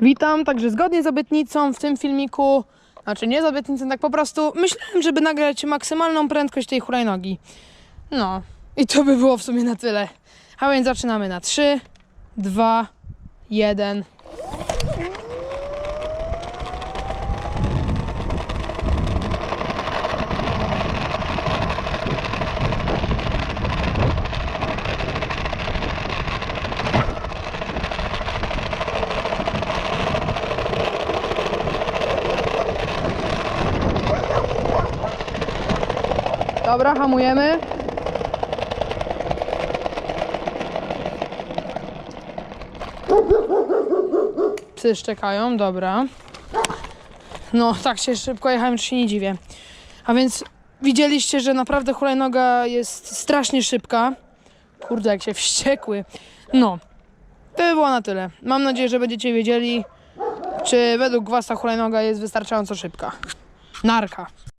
Witam, także zgodnie z obietnicą w tym filmiku, znaczy nie z obietnicą, tak po prostu myślałem, żeby nagrać maksymalną prędkość tej hulajnogi. No, i to by było w sumie na tyle. A więc zaczynamy na 3, 2, 1. Dobra, hamujemy. Psy szczekają, dobra. No, tak się szybko jechałem, czy się nie dziwię. A więc widzieliście, że naprawdę hulajnoga jest strasznie szybka. Kurde, jak się wściekły. No, to by było na tyle. Mam nadzieję, że będziecie wiedzieli, czy według was ta hulajnoga jest wystarczająco szybka. Narka.